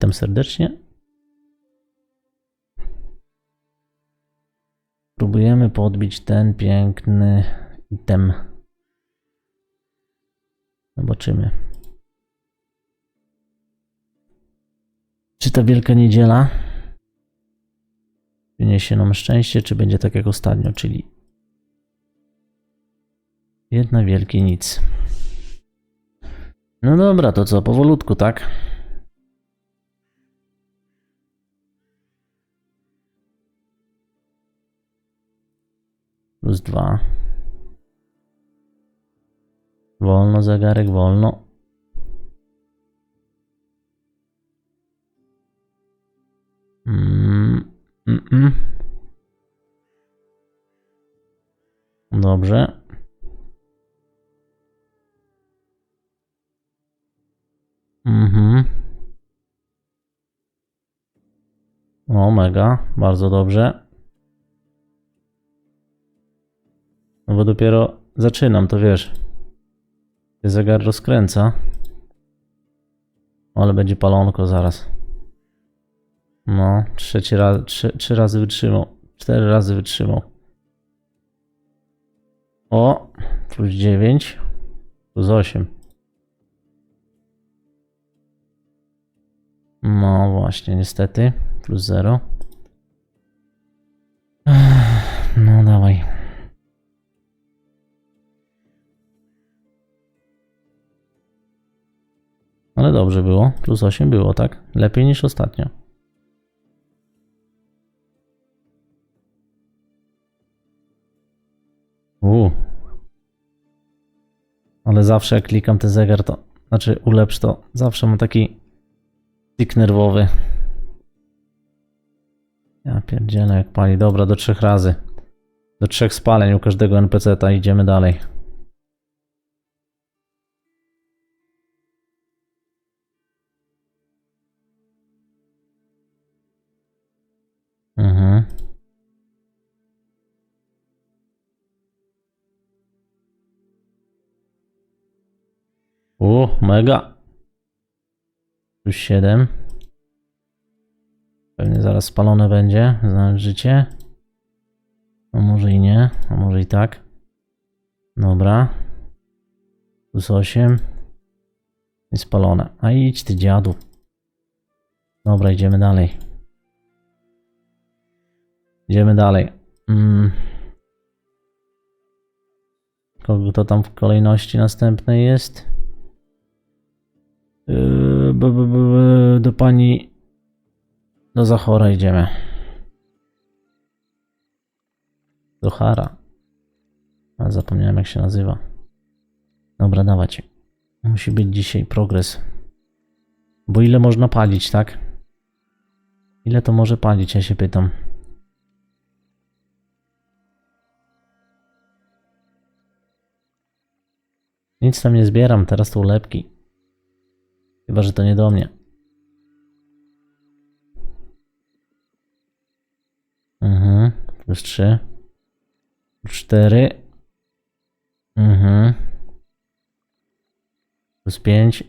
Witam serdecznie. Próbujemy podbić ten piękny item. Zobaczymy. Czy ta Wielka Niedziela przyniesie nam szczęście, czy będzie tak jak ostatnio, czyli jedna wielkie nic. No dobra, to co, powolutku, tak? Plus dwa. Wolno, zegarek, wolno. Mm, mm, mm. Dobrze. Mhm. O, mega, bardzo dobrze. Bo dopiero zaczynam, to wiesz. Się zegar rozkręca. Ale będzie palonko zaraz. No, trzeci raz, trzy, trzy razy wytrzymał. Cztery razy wytrzymał. O, plus 9, plus 8. No właśnie, niestety. Plus 0. dobrze było. Plus 8 było, tak? Lepiej niż ostatnio. Uuu. Ale zawsze jak klikam ten zegar, to znaczy ulepsz to, zawsze mam taki tik nerwowy. Ja pierdzielę jak pali. Dobra, do trzech razy. Do trzech spaleń u każdego NPC-ta idziemy dalej. U, mega. Plus 7. Pewnie zaraz spalone będzie. Znaleźć życie. A może i nie, a może i tak. Dobra. Plus 8. I spalone. A idź ty dziadu. Dobra, idziemy dalej. Idziemy dalej. Mm. Kogo to tam w kolejności następnej jest? Yy, do pani. Do Zachora idziemy. Do Hara. A zapomniałem jak się nazywa. Dobra, dawać. Musi być dzisiaj progres. Bo ile można palić, tak? Ile to może palić, ja się pytam. Nic tam nie zbieram, teraz to ulepki. Chyba, że to nie do mnie. Mhm, plus 3. Plus 4. Mhm. Plus 5.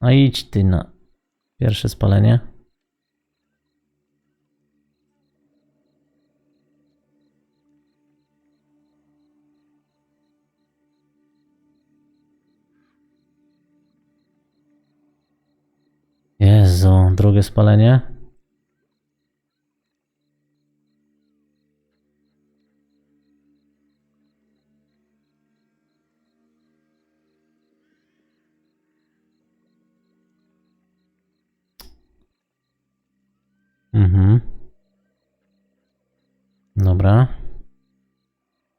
A idź ty na pierwsze spalenie. Jezu, drugie spalenie. Mhm. Dobra.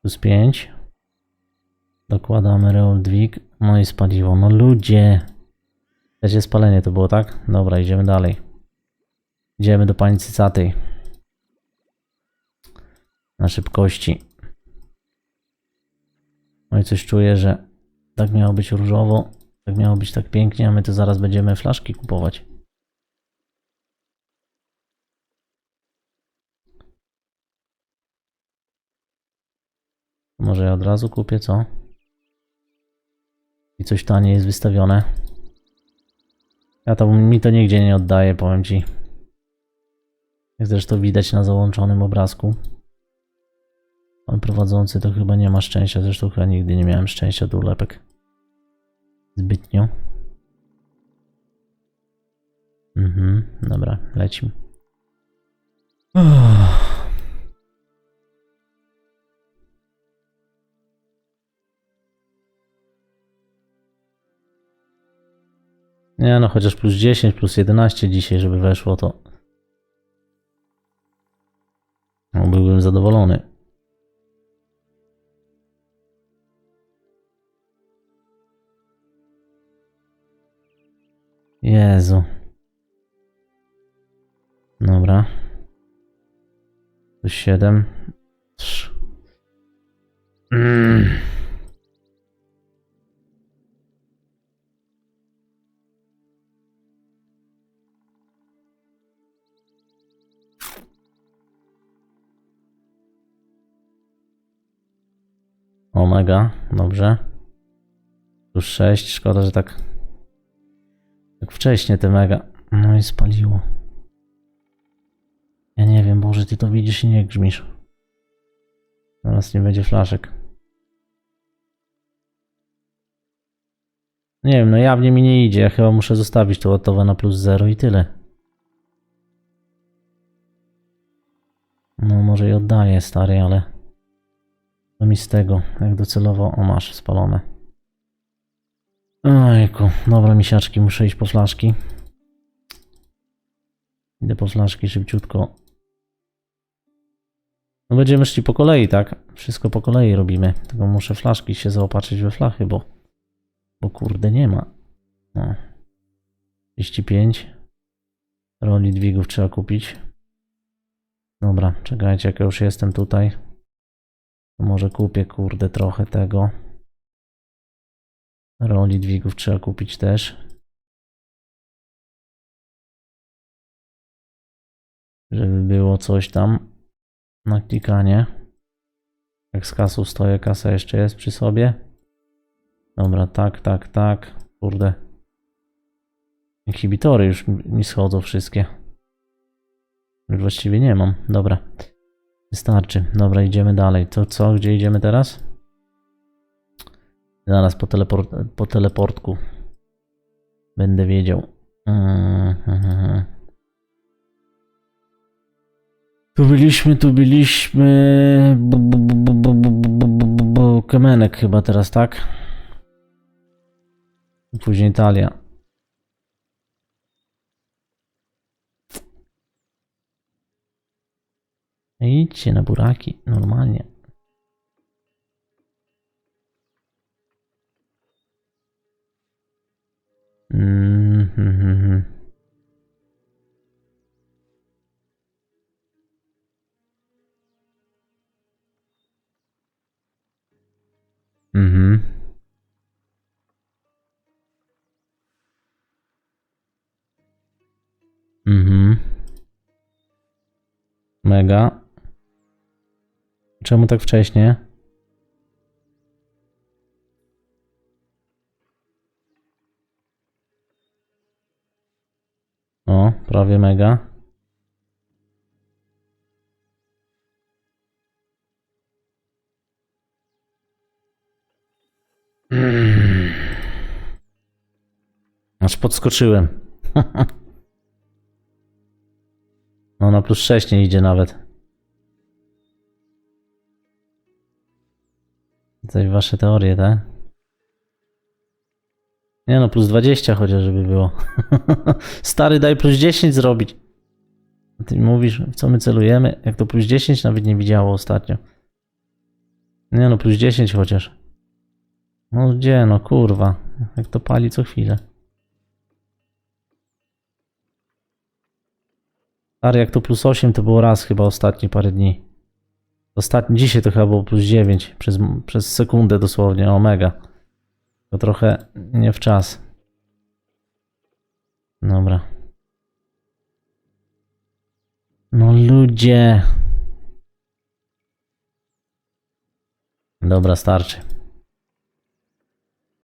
Plus 5. Dokładamy Reol Dwig. No i spaliło. No ludzie. Trzecie spalenie to było, tak? Dobra, idziemy dalej. Idziemy do pani Cycatej. Na szybkości. No i coś czuję, że tak miało być różowo, tak miało być tak pięknie, a my to zaraz będziemy flaszki kupować. Może ja od razu kupię, co? I coś taniej jest wystawione. Ja to mi to nigdzie nie oddaje, powiem ci. Jak zresztą widać na załączonym obrazku. Pan prowadzący to chyba nie ma szczęścia, zresztą chyba nigdy nie miałem szczęścia do ulepek. Zbytnio. Mhm, dobra, lecimy. Uff. Nie no, chociaż plus 10, plus 11 dzisiaj, żeby weszło, to no, byłbym zadowolony. Jezu. Dobra. Plus 7. Trz. Mm. Omega, dobrze. Plus 6, szkoda, że tak. Tak wcześnie te mega. No i spaliło. Ja nie wiem, Boże, ty to widzisz i nie grzmisz. Zaraz nie będzie flaszek. Nie wiem, no jawnie mi nie idzie. Ja chyba muszę zostawić to gotowe na plus 0 i tyle. No może i oddaję, stary, ale... Co mi z tego? Jak docelowo... O, masz, spalone. Ojku, dobra misiaczki, muszę iść po flaszki. Idę po flaszki szybciutko. No będziemy szli po kolei, tak? Wszystko po kolei robimy. Tylko muszę flaszki się zaopatrzyć we flachy, bo... Bo kurde nie ma. No. 35. Roli dźwigów trzeba kupić. Dobra, czekajcie, jak ja już jestem tutaj. Może kupię, kurde, trochę tego. Roli dźwigów trzeba kupić też. Żeby było coś tam na klikanie. Jak z kasą stoję, kasa jeszcze jest przy sobie. Dobra, tak, tak, tak. Kurde. Inhibitory już mi schodzą wszystkie. Już właściwie nie mam. Dobra. Wystarczy. Dobra, idziemy dalej. To co? Gdzie idziemy teraz? Zaraz po, teleport, po teleportku. Będę wiedział. Tu byliśmy, tu byliśmy. Kemenek chyba teraz, tak? Później Italia. Idźcie na buraki, normalnie. Mhm. Mhm. Mhm. Mega. Czemu tak wcześnie? O, prawie mega. Aż podskoczyłem. No na plus 6 nie idzie nawet. Coś wasze teorie, tak? Nie no, plus 20 chociaż, żeby było. Stary, daj plus 10 zrobić. Ty mówisz, w co my celujemy? Jak to plus 10 nawet nie widziało ostatnio. Nie no, plus 10 chociaż. No gdzie, no kurwa. Jak to pali co chwilę. Stary, jak to plus 8 to było raz chyba ostatnie parę dni. Ostatni, dzisiaj to chyba było plus 9. Przez, przez sekundę dosłownie, omega. To trochę nie w czas. Dobra. No ludzie. Dobra, starczy.